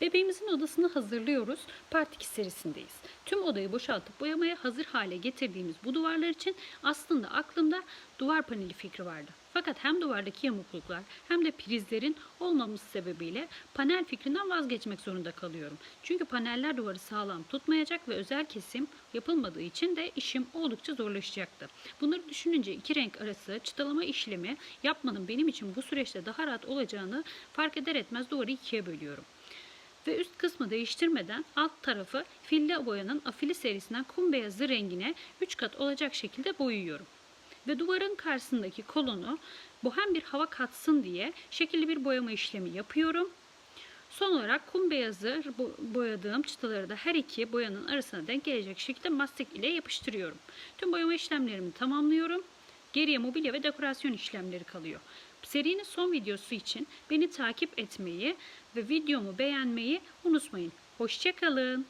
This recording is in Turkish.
Bebeğimizin odasını hazırlıyoruz. Part 2 serisindeyiz. Tüm odayı boşaltıp boyamaya hazır hale getirdiğimiz bu duvarlar için aslında aklımda duvar paneli fikri vardı. Fakat hem duvardaki yamukluklar hem de prizlerin olmaması sebebiyle panel fikrinden vazgeçmek zorunda kalıyorum. Çünkü paneller duvarı sağlam tutmayacak ve özel kesim yapılmadığı için de işim oldukça zorlaşacaktı. Bunları düşününce iki renk arası çıtalama işlemi yapmanın benim için bu süreçte daha rahat olacağını fark eder etmez duvarı ikiye bölüyorum. Ve üst kısmı değiştirmeden alt tarafı filli boyanın afili serisinden kum beyazı rengine 3 kat olacak şekilde boyuyorum. Ve duvarın karşısındaki kolonu bohem bir hava katsın diye şekilli bir boyama işlemi yapıyorum. Son olarak kum beyazı bo- boyadığım çıtaları da her iki boyanın arasına denk gelecek şekilde mastik ile yapıştırıyorum. Tüm boyama işlemlerimi tamamlıyorum. Geriye mobilya ve dekorasyon işlemleri kalıyor. Serinin son videosu için beni takip etmeyi ve videomu beğenmeyi unutmayın. Hoşçakalın.